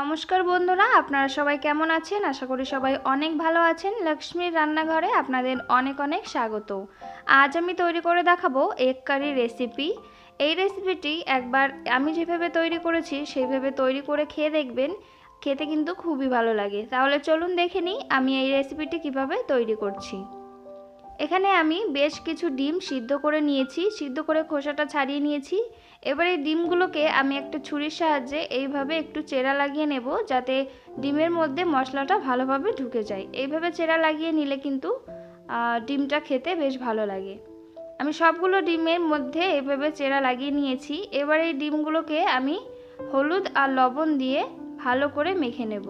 নমস্কার বন্ধুরা, আপনারা সবাই কেমন আছেন? আশা করি সবাই অনেক ভালো আছেন। লক্ষ্মীর রান্নাঘরে আপনাদের অনেক অনেক স্বাগত। আজ আমি তৈরি করে দেখাবো এগ কারি রেসিপি। এই রেসিপিটি একবার আমি যেভাবে তৈরি করেছি, সেইভাবে তৈরি করে খেয়ে দেখবেন। খেতে কিন্তু খুবই ভালো লাগে। তাহলে চলুন দেখে নিই আমি এই রেসিপিটি কীভাবে তৈরি করছি। এখানে আমি বেশ কিছু ডিম সিদ্ধ করে নিয়েছি, সিদ্ধ করে খোসাটা ছাড়িয়ে নিয়েছি। এবার এই ডিমগুলোকে আমি একটা ছুরির সাহায্যে এইভাবে একটু চেরা লাগিয়ে নেব যাতে ডিমের মধ্যে মশলাটা ভালোভাবে ঢুকে যায়। এইভাবে চেরা লাগিয়ে নিলে কিন্তু ডিমটা খেতে বেশ ভালো লাগে। আমি সবগুলো ডিমের মধ্যে এভাবে চেরা লাগিয়ে নিয়েছি। এবার এই ডিমগুলোকে আমি হলুদ আর লবণ দিয়ে ভালো করে মেখে নেব।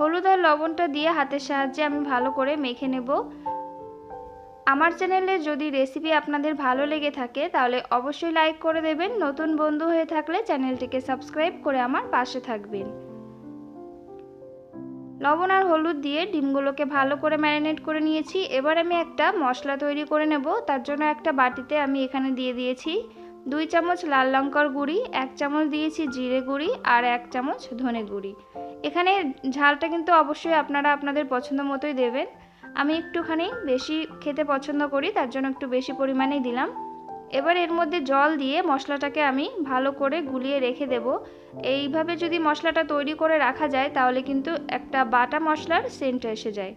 হলুদ আর লবণটা দিয়ে হাতের সাহায্যে আমি ভালো করে মেখে নেব। আমার চ্যানেলে যদি রেসিপি আপনাদের ভালো লেগে থাকে, তাহলে অবশ্যই লাইক করে দেবেন। নতুন বন্ধু হয়ে থাকলে চ্যানেলটিকে সাবস্ক্রাইব করে আমার পাশে থাকবেন। লবণ আর হলুদ দিয়ে ডিমগুলোকে ভালো করে ম্যারিনেট করে নিয়েছি। এবার আমি একটা মশলা তৈরি করে নেব। তার জন্য একটা বাটিতে আমি এখানে দিয়ে দিয়েছি দুই চামচ লাল লঙ্কার গুঁড়ি, এক চামচ দিয়েছি জিরে গুঁড়ি আর এক চামচ ধনে গুঁড়ি। এখানে ঝালটা কিন্তু অবশ্যই আপনারা আপনাদের পছন্দ মতোই দেবেন। আমি একটুখানি বেশি খেতে পছন্দ করি, তার জন্য একটু বেশি পরিমাণেই দিলাম। এবার এর মধ্যে জল দিয়ে মশলাটাকে আমি ভালো করে গুলিয়ে রেখে দেব। এইভাবে যদি মশলাটা তৈরি করে রাখা যায়, তাহলে কিন্তু একটা বাটা মশলার সেন্ট এসে যায়।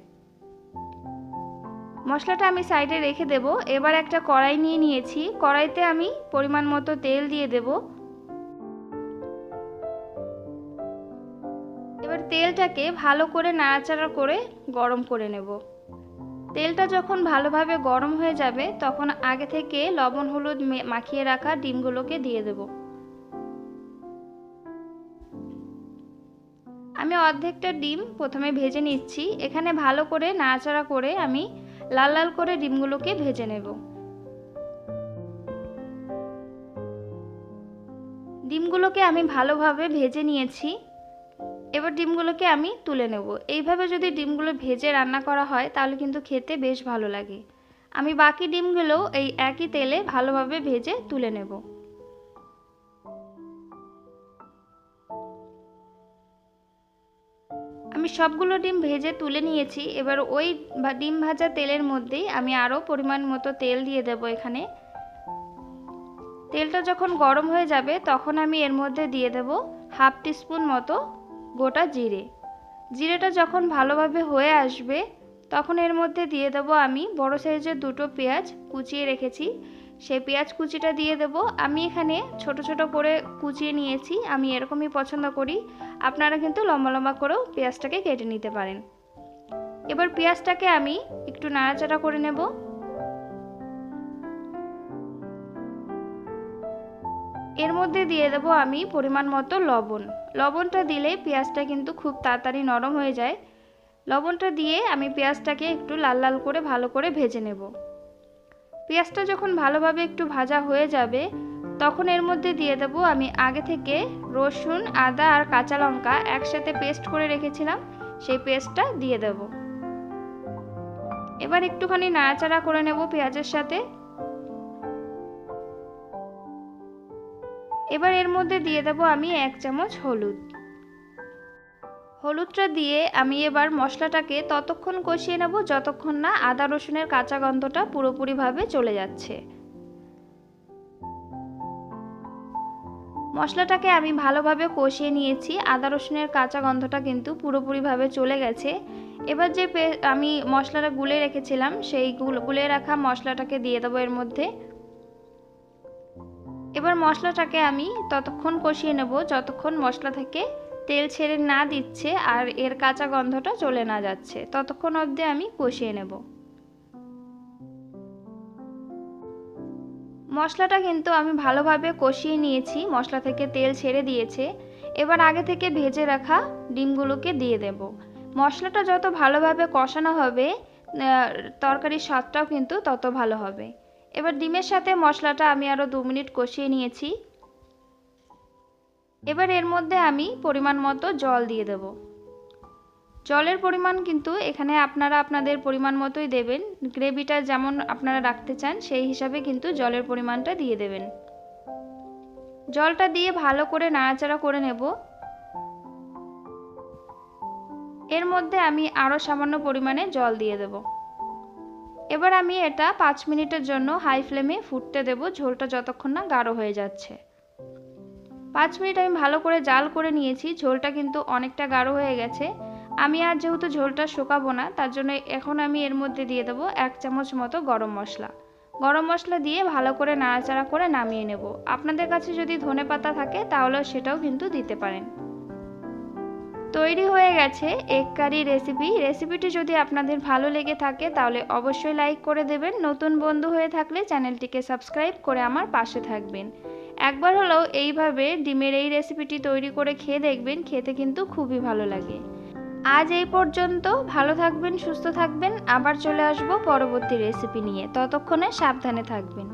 মশলাটা আমি সাইডে রেখে দেব। এবার একটা কড়াই নিয়ে নিয়েছি। কড়াইতে আমি পরিমাণ মতো তেল দিয়ে দেবো। এবার তেলটাকে ভালো করে নাড়াচাড়া করে গরম করে নেব। তেলটা যখন ভালোভাবে গরম হয়ে যাবে, তখন আগে থেকে লবণ, হলুদ মাখিয়ে রাখা ডিমগুলোকে দিয়ে দেব। আমি অর্ধেকটা ডিম প্রথমে ভেজে নিচ্ছি। এখানে ভালো করে নাড়াচাড়া করে আমি লাল লাল করে ডিমগুলোকে ভেজে নেব। ডিমগুলোকে আমি ভালোভাবে ভেজে নিয়েছি। এবার ডিমগুলোকে আমি তুলে নেব। এইভাবে যদি ডিমগুলো ভেজে রান্না করা হয়, তাহলে কিন্তু খেতে বেশ ভালো লাগে। আমি বাকি ডিমগুলো এই একই তেলে ভালোভাবে ভেজে তুলে নেব। সবগুলো ডিম ভেজে তুলে নিয়েছি। এবার ওই ডিম ভাজা তেলের মধ্যেই আমি আরও পরিমাণ মতো তেল দিয়ে দেব এখানে। তেলটা যখন গরম হয়ে যাবে তখন আমি এর মধ্যে দিয়ে দেব হাফ টিস্পুন মতো গোটা জিরে। জিরেটা যখন ভালোভাবে হয়ে আসবে তখন এর মধ্যে দিয়ে দেব আমি বড় সাইজের দুটো পেঁয়াজ কুচিয়ে রেখেছি। সেই পেঁয়াজ কুচিটা দিয়ে দেব। আমি এখানে ছোট ছোট করে কুচিয়ে নিয়েছি, আমি এরকমই পছন্দ করি। আপনারা কিন্তু লম্বা লম্বা করেও পেঁয়াজটাকে কেটে নিতে পারেন। এবার পেঁয়াজটাকে আমি একটু নাড়াচাড়া করে নেব। এর মধ্যে দিয়ে দেবো আমি পরিমাণ মতো লবণ। লবণটা দিলে পেঁয়াজটা কিন্তু খুব তাড়াতাড়ি নরম হয়ে যায়। লবণটা দিয়ে আমি পেঁয়াজটাকে একটু লাল লাল করে ভালো করে ভেজে নেব। পেঁয়াজটা যখন ভালোভাবে একটু ভাজা হয়ে যাবে, তখন এর মধ্যে দিয়ে দেবো আমি আগে থেকে রসুন, আদা আর কাঁচা লঙ্কা একসাথে পেস্ট করে রেখেছিলাম, সেই পেস্টটা দিয়ে দেব। এবার একটুখানি নাড়াচাড়া করে নেব পেঁয়াজের সাথে। এবার এর মধ্যে দিয়ে দেব আমি এক চামচ হলুদ। হলুদটা দিয়ে আমি এবার মশলাটাকে ততক্ষণ কষিয়ে নেব যতক্ষণ না আদা রসুনের কাঁচা গন্ধটা পুরোপুরিভাবে চলে যাচ্ছে। মশলাটাকে আমি ভালোভাবে কষিয়ে নিয়েছি। আদা রসুনের কাঁচা গন্ধটা কিন্তু পুরোপুরিভাবে চলে গেছে। এবার যে আমি মশলাটা গুলে রেখেছিলাম, সেই গুলে রাখা মশলাটাকে দিয়ে দেবো এর মধ্যে। এবার মশলাটাকে আমি ততক্ষণ কষিয়ে নেব, যতক্ষণ মশলা থেকে তেল ছেড়ে না দিচ্ছে আর এর কাঁচা গন্ধটা চলে না যাচ্ছে। ততক্ষণ অবধি আমি কষিয়ে নেব। মশলাটা কিন্তু আমি ভালোভাবে কষিয়ে নিয়েছি। মশলা থেকে তেল ছেড়ে দিয়েছে। এবার আগে থেকে ভেজে রাখা ডিমগুলোকে দিয়ে দেব। মশলাটা যত ভালোভাবে কষানো হবে তরকারির স্বাদটাও কিন্তু তত ভালো হবে। এবার ডিমের সাথে মশলাটা আমি আরও দু মিনিট কষিয়ে নিয়েছি। এবার এর মধ্যে আমি পরিমাণ মতো জল দিয়ে দেব। জলের পরিমাণ কিন্তু এখানে আপনারা আপনাদের পরিমাণ মতোই দেবেন। গ্রেভিটা যেমন আপনারা রাখতে চান, সেই হিসাবে কিন্তু জলের পরিমাণটা দিয়ে দেবেন। জলটা দিয়ে ভালো করে নাড়াচাড়া করে নেব। এর মধ্যে আমি আরও সামান্য পরিমাণে জল দিয়ে দেব। এবার আমি এটা পাঁচ মিনিটের জন্য হাই ফ্লেমে ফুটতে দেব। ঝোলটা যতক্ষণ না গাঢ় হয়ে যাচ্ছে। পাঁচ মিনিট আমি ভালো করে জাল করে নিয়েছি, ঝোলটা কিন্তু অনেকটা গাঢ় হয়ে গেছে। আমি আর যেহেতু ঝোলটা শুকাবো না, তার জন্য এখন আমি এর মধ্যে দিয়ে দেবো এক চামচ মতো গরম মশলা। গরম মশলা দিয়ে ভালো করে নাড়াচাড়া করে নামিয়ে নেব। আপনাদের কাছে যদি ধনে পাতা থাকে তাহলে সেটাও কিন্তু দিতে পারেন। তৈরি হয়ে গেছে এগ কারি রেসিপি। রেসিপিটি যদি আপনাদের ভালো লেগে থাকে, তাহলে অবশ্যই লাইক করে দেবেন। নতুন বন্ধু হয়ে থাকলে চ্যানেলটিকে সাবস্ক্রাইব করে আমার পাশে থাকবেন। একবার হলেও এইভাবে ডিমের এই রেসিপিটি তৈরি করে খেয়ে দেখবেন, খেতে কিন্তু খুবই ভালো লাগে। আজ এই পর্যন্ত, ভালো থাকবেন, সুস্থ থাকবেন, আবার চলে আসব পরবর্তী রেসিপি নিয়ে। ততক্ষণে সাবধানে থাকবেন।